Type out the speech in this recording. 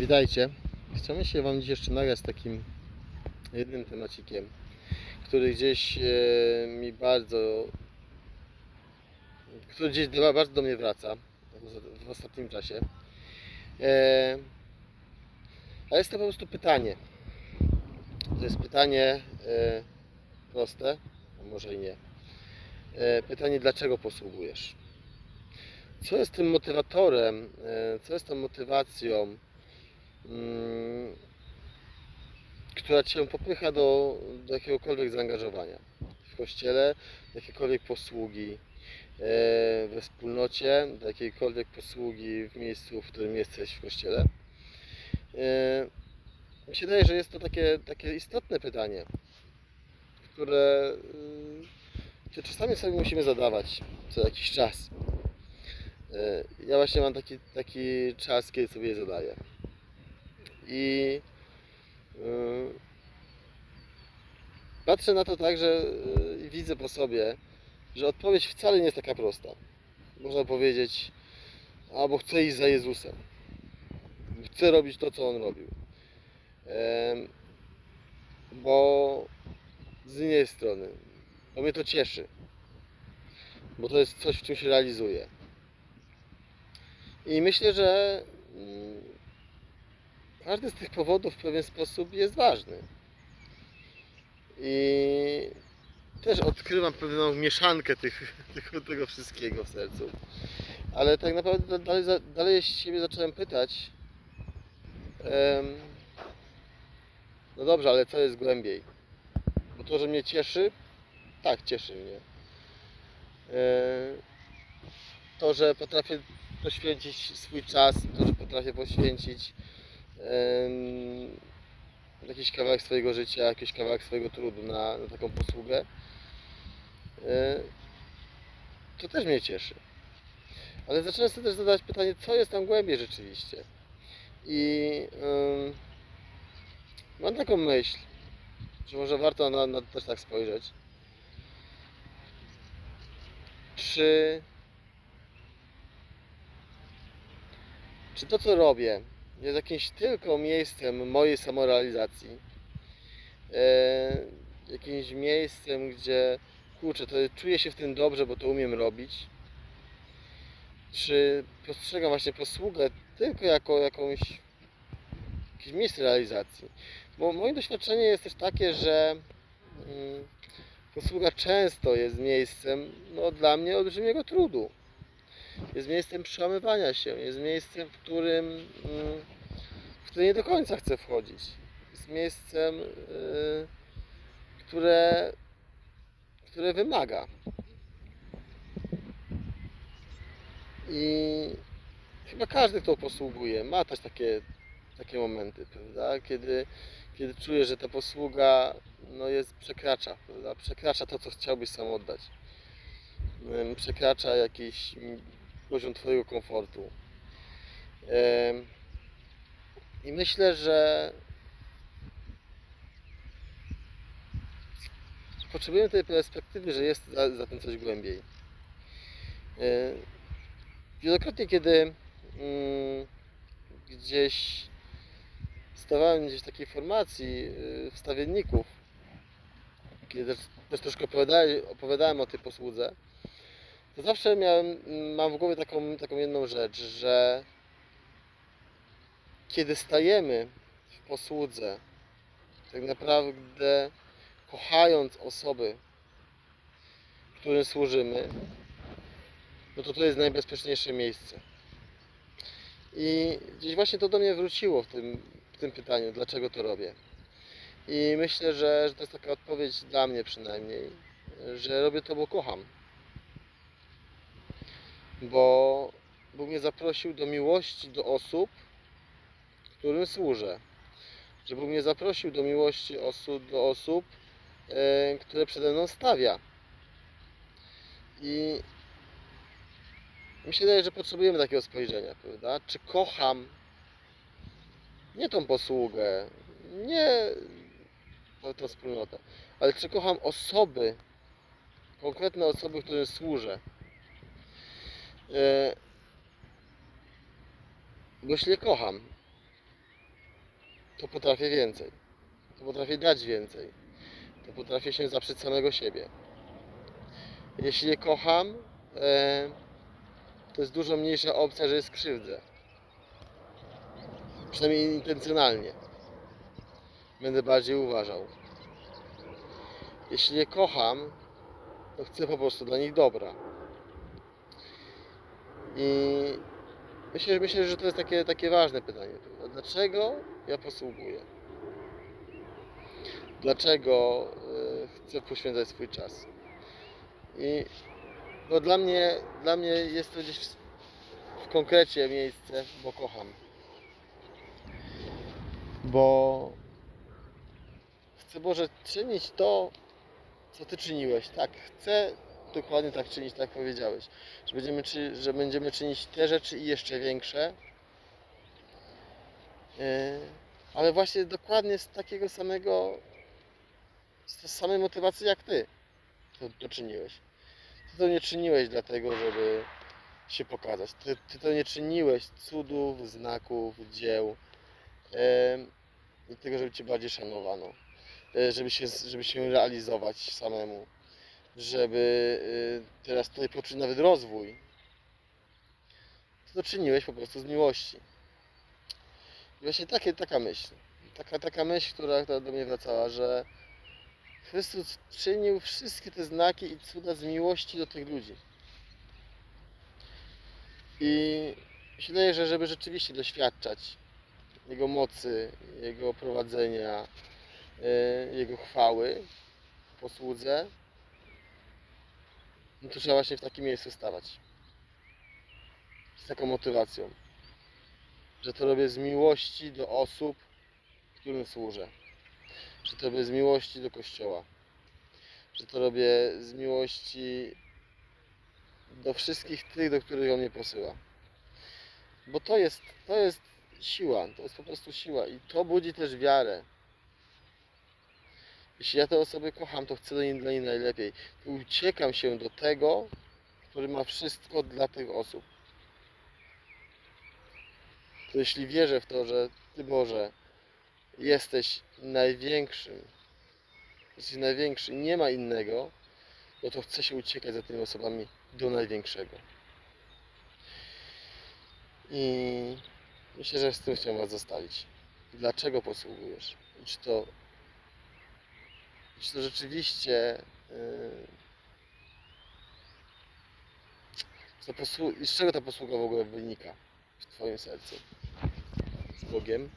Witajcie. Chciałem się Wam dziś jeszcze nagrać z takim jednym temacikiem, który gdzieś e, mi bardzo, który gdzieś bardzo do mnie wraca w- ostatnim czasie. E, a jest to po prostu pytanie. To jest pytanie e, proste, może i nie. Pytanie, dlaczego posługujesz? Co jest tym motywatorem, co jest tą motywacją, która Cię popycha do, do jakiegokolwiek zaangażowania w kościele, do jakiejkolwiek posługi e, we wspólnocie, do jakiejkolwiek posługi w miejscu, w którym jesteś w kościele. E, Mi się wydaje, że jest to takie, takie istotne pytanie, które y, które czasami sobie musimy zadawać co jakiś czas. E, Ja właśnie mam taki, taki czas, kiedy sobie je zadaję. I y, patrzę na to tak, że y, widzę po sobie, że odpowiedź wcale nie jest taka prosta. Można powiedzieć, albo chcę iść za Jezusem. Chcę robić to, co On robił. Bo z innej strony, bo mnie to cieszy. Bo to jest coś, w czym się realizuję. I myślę, że mm, każdy z tych powodów w pewien sposób jest ważny. I też odkrywam pewną mieszankę tych, tego, tego wszystkiego w sercu. Ale tak naprawdę dalej, dalej siebie zacząłem pytać. em, no dobrze, ale co jest głębiej? Bo to, że mnie cieszy, tak, cieszy mnie. E, To, że potrafię poświęcić swój czas, to, że potrafię poświęcić em, jakiś kawałek swojego życia, jakiś kawałek swojego trudu na, na taką posługę, e, to też mnie cieszy. Ale zacząłem sobie też zadawać pytanie, co jest tam głębiej rzeczywiście. I em, mam taką myśl, że może warto na, na też tak spojrzeć. Czy czy to, co robię, jest jakimś tylko miejscem mojej samorealizacji? E, jakimś miejscem, gdzie kurczę, to czuję się w tym dobrze, bo to umiem robić? Czy postrzegam właśnie posługę tylko jako jakąś jakieś miejsce realizacji? Bo moje doświadczenie jest też takie, że mm, posługa często jest miejscem no, dla mnie olbrzymiego trudu jest miejscem przełamywania się, jest miejscem, w którym, mm, w które nie do końca chcę wchodzić. Jest miejscem, y, które, które wymaga. I chyba każdy, kto posługuje, ma też takie, takie momenty, prawda? Kiedy, kiedy czuje, że ta posługa no jest, przekracza, prawda? przekracza to, co chciałbyś sam oddać. Przekracza jakiś poziom Twojego komfortu. I myślę, że potrzebujemy tej perspektywy, że jest za, za tym coś głębiej. Wielokrotnie, kiedy mm, gdzieś stawałem gdzieś w takiej formacji y, wstawienników, kiedy też troszkę opowiadałem, opowiadałem o tej posłudze, to zawsze miałem, mam w głowie taką, taką jedną rzecz, że kiedy stajemy w posłudze, tak naprawdę kochając osoby, którym służymy, no to to jest najbezpieczniejsze miejsce. I gdzieś właśnie to do mnie wróciło w tym, w tym pytaniu, dlaczego to robię. I myślę, że, że to jest taka odpowiedź dla mnie przynajmniej, że robię to, bo kocham bo Bóg mnie zaprosił do miłości do osób, którym służę. Że Bóg mnie zaprosił do miłości do osób, e, które przede mną stawia. I mi się wydaje, że potrzebujemy takiego spojrzenia, prawda? Czy kocham nie tą posługę, nie tą wspólnotę, ale czy kocham osoby, konkretne osoby, którym służę. E, Bo jeśli je kocham, to potrafię więcej. To potrafię dać więcej. To potrafię się zaprzeć samego siebie. Jeśli je kocham, e, to jest dużo mniejsza opcja, że je skrzywdzę. Przynajmniej intencjonalnie. Będę bardziej uważał. Jeśli je kocham, to chcę po prostu dla nich dobra. I myślę, myślę że to jest takie, takie ważne pytanie. Dlaczego ja posługuję? Dlaczego y, chcę poświęcać swój czas? I no dla mnie, dla mnie jest to gdzieś w, w konkrecie miejsce, bo kocham. Bo chcę Boże czynić to, co Ty czyniłeś. Tak, chcę dokładnie tak czynić, tak powiedziałeś. Że będziemy, czy, że będziemy czynić te rzeczy i jeszcze większe. Yy, ale właśnie dokładnie z takiego samego, z tej samej motywacji jak Ty to, to czyniłeś. Ty to nie czyniłeś dlatego, żeby się pokazać. Ty, ty to nie czyniłeś cudów, znaków, dzieł. Yy, dlatego, żeby Cię bardziej szanowano. Yy, żeby, się, żeby się realizować samemu. Żeby yy, teraz tutaj poczuć nawet rozwój. To czyniłeś po prostu z miłości. I właśnie takie, taka myśl. Taka, taka myśl, która, która do mnie wracała, że Chrystus czynił wszystkie te znaki i cuda z miłości do tych ludzi. I wydaje, że żeby rzeczywiście doświadczać Jego mocy, Jego prowadzenia, e, Jego chwały w posłudze, no to trzeba właśnie w takim miejscu stawać. Z taką motywacją. Że to robię z miłości do osób, którym służę. Że to robię z miłości do Kościoła. Że to robię z miłości do wszystkich tych, do których On mnie posyła. Bo to jest, to jest siła, to jest po prostu siła i to budzi też wiarę. Jeśli ja te osoby kocham, to chcę dla nich najlepiej. Uciekam się do tego, który ma wszystko dla tych osób. To jeśli wierzę w to, że Ty Boże jesteś największym, jesteś największy, nie ma innego, no to chcę się uciekać za tymi osobami do największego. I myślę, że z tym chciałem Was zostawić. Dlaczego posługujesz? I czy to, czy to rzeczywiście yy, posłu- z czego ta posługa w ogóle wynika w Twoim sercu? Z Bogiem?